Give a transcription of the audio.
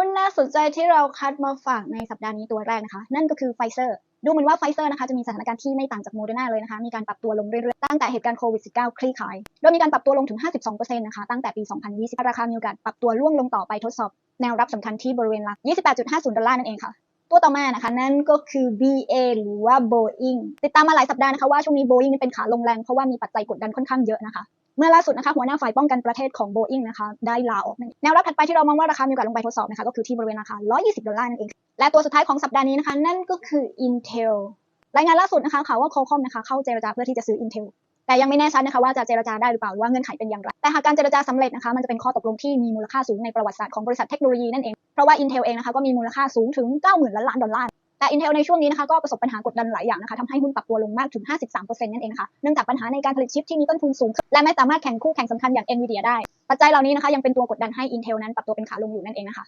หุ้นน่าสนใจที่เราคัดมาฝากในสัปดาห์นี้ตัวแรกนะคะ นั่นก็คือไฟเซอร์ดูเหมือนว่าไฟเซอร์นะคะจะมีสถานการณ์ที่ไม่ต่างจากโมเดอร์นาเลยนะคะมีการปรับตัวลงเรื่อยๆตั้งแต่เหตุการณ์โควิด -19 คลี่คลาย โดยมีการปรับตัวลงถึง 52%นะคะตั้งแต่ปี 2020 ราคามีโอกาสปรับตัวร่วงลงต่อไปทดสอบ แนวรับสำคัญที่บริเวณหลัก 28.50 ดอลลาร์นั่นเองค่ะตัวต่อมานะคะนั่นก็คือ BA หรือว่า Boeing ติดตามมาหลายสัปดาห์นะคะว่าช่วงนี้ Boeing เป็นขาลงแรงเพราะว่ามีปัจจัยกดดันค่อนข้างเยอะนะคะ เมื่อล่าสุดนะคะหัวหน้าฝ่ายป้องกันประเทศของ Boeing นะคะได้ลาออกนั่นแนวรับถัดไปที่เรามองว่าราคามีโอกาสลงไปทดสอบนะคะก็คือที่บริเวณราคา 120 ดอลลาร์นั่นเอง และตัวสุดท้ายของสัปดาห์นี้นะคะนั่นก็คือ Intel รายงานล่าสุดนะคะข่าวว่า Qualcomm นะคะเข้าเจรจาเพื่อที่จะซื้อ Intel แต่ยังไม่แน่ชัดนะคะว่าจะเจรจาได้หรือเปล่าหรือว่าเงื่อนไขเป็นอย่างไร แต่หากการเจรจาสำเร็จนะคะมันจะเป็นข้อตกลงที่มีมูลค่าสูงในประวัติศาสตร์ของบริษัทเทคโนโลยีนั่นเอง เพราะว่า Intel เองนะคะก็มีมูลค่าสูงถึง 90,000ล้านดอลลาร์ แต่ Intel ในช่วงนี้นะคะก็ประสบปัญหากดดันหลายอย่างนะคะทำให้หุ้นปรับตัวลงมากถึง 53%นั่นเองค่ะเนื่องจากปัญหาในการผลิตชิปที่มีต้นทุนสูง และไม่สามารถแข่งคู่แข่งสำคัญอย่าง Nvidia ได้ ปัจจัยเหล่านี้นะคะยังเป็นตัวกดดันให้ Intel นั้นปรับตัวเป็นขาลงอยู่นั่นเองนะคะ